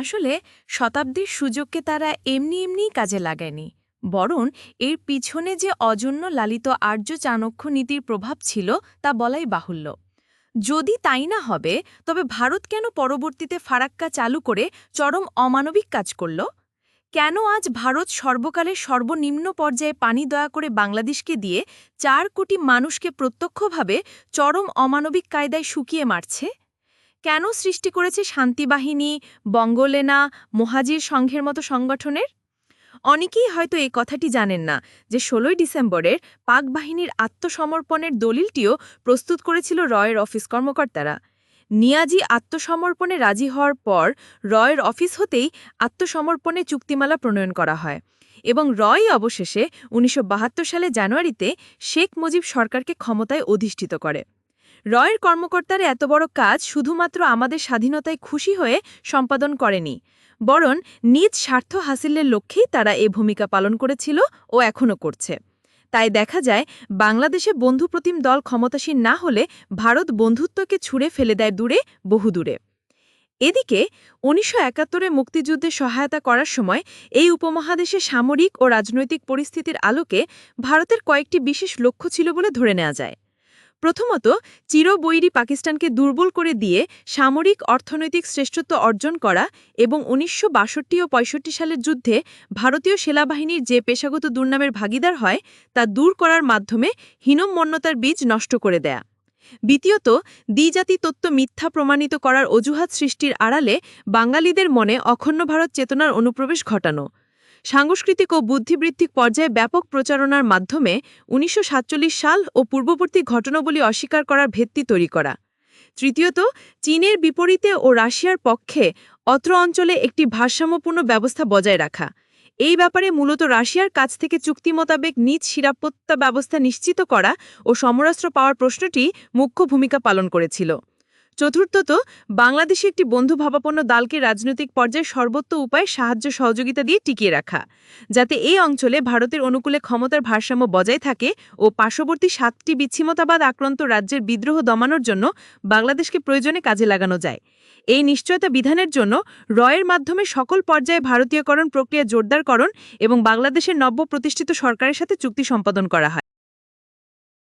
আসলে শতাব্দীর সুযোগকে তারা এমনি এমনিই কাজে লাগায়নি, বরং এর পিছনে যে অজন্য লালিত আর্য চাণক্য নীতির প্রভাব ছিল তা বলাই বাহুল্য। যদি তাই না হবে, তবে ভারত কেন পরবর্তীতে ফারাক্কা চালু করে চরম অমানবিক কাজ করল? কেন আজ ভারত সর্বকালের সর্বনিম্ন পর্যায়ে পানি দয়া করে বাংলাদেশকে দিয়ে চার কোটি মানুষকে প্রত্যক্ষভাবে চরম অমানবিক কায়দায় শুকিয়ে মারছে? কেন সৃষ্টি করেছে শান্তিবাহিনী, বঙ্গলেনা, মহাজির সংঘের মতো সংগঠনের? অনেকেই হয়তো এই কথাটি জানেন না যে ষোলোই ডিসেম্বরের পাক বাহিনীর আত্মসমর্পণের দলিলটিও প্রস্তুত করেছিল রয়ের অফিস কর্মকর্তারা। নিয়াজি আত্মসমর্পণে রাজি হওয়ার পর রয়ের অফিস হতেই আত্মসমর্পণে চুক্তিমালা প্রণয়ন করা হয় এবং রয় অবশেষে উনিশশো বাহাত্তর সালে জানুয়ারিতে শেখ মুজিব সরকারকে ক্ষমতায় অধিষ্ঠিত করে। রয়ের কর্মকর্তারা এত বড় কাজ শুধুমাত্র আমাদের স্বাধীনতায় খুশি হয়ে সম্পাদন করেনি, বরং নিজ স্বার্থ হাসিলের লক্ষ্যেই তারা এ ভূমিকা পালন করেছিল ও এখনও করছে। তাই দেখা যায়, বাংলাদেশে বন্ধুপ্রতিম দল ক্ষমতাসীন না হলে ভারত বন্ধুত্বকে ছুঁড়ে ফেলে দেয় দূরে, বহুদূরে। এদিকে, উনিশশো একাত্তরে মুক্তিযুদ্ধে সহায়তা করার সময় এই উপমহাদেশে সামরিক ও রাজনৈতিক পরিস্থিতির আলোকে ভারতের কয়েকটি বিশেষ লক্ষ্য ছিল বলে ধরে নেওয়া যায়। প্রথমত, চিরবৈরী পাকিস্তানকে দুর্বল করে দিয়ে সামরিক অর্থনৈতিক শ্রেষ্ঠত্ব অর্জন করা এবং উনিশশো বাষট্টি ও পঁয়ষট্টি সালের যুদ্ধে ভারতীয় সেনাবাহিনীর যে পেশাগত দুর্নামের ভাগিদার হয়, তা দূর করার মাধ্যমে হীনমন্যতার বীজ নষ্ট করে দেয়া। দ্বিতীয়ত দ্বিজাতি তত্ত্ব মিথ্যা প্রমাণিত করার অজুহাত সৃষ্টির আড়ালে বাঙালিদের মনে অখণ্ড ভারত চেতনার অনুপ্রবেশ ঘটানো। সাংস্কৃতিক ও বুদ্ধিবৃত্তিক পর্যায়ে ব্যাপক প্রচারণার মাধ্যমে উনিশশো সাতচল্লিশ সাল ও পূর্ববর্তী ঘটনাবলী অস্বীকার করার ভিত্তি তৈরি করা। তৃতীয়ত, চীনের বিপরীতে ও রাশিয়ার পক্ষে অত্র অঞ্চলে একটি ভারসাম্যপূর্ণ ব্যবস্থা বজায় রাখা। এই ব্যাপারে মূলত রাশিয়ার কাছ থেকে চুক্তি মোতাবেক নিজ নিরাপত্তা ব্যবস্থা নিশ্চিত করা ও সমরাস্ত্র পাওয়ার প্রশ্নটি মুখ্য ভূমিকা পালন করেছিল। চতুর্থত, বাংলাদেশে একটি বন্ধুভাবাপন্ন দলকে রাজনৈতিক পর্যায়ে সর্বোচ্চ উপায়ে সাহায্য সহযোগিতা দিয়ে টিকিয়ে রাখা, যাতে এই অঞ্চলে ভারতের অনুকূলে ক্ষমতার ভারসাম্য বজায় থাকে ও পার্শ্ববর্তী সাতটি বিচ্ছিন্নতাবাদ আক্রান্ত রাজ্যের বিদ্রোহ দমানোর জন্য বাংলাদেশকে প্রয়োজনে কাজে লাগানো যায়। এই নিশ্চয়তা বিধানের জন্য রয়ের মাধ্যমে সকল পর্যায়ে ভারতীয়করণ প্রক্রিয়া জোরদারকরণ এবং বাংলাদেশের নব্য প্রতিষ্ঠিত সরকারের সাথে চুক্তি সম্পাদন করা হয়।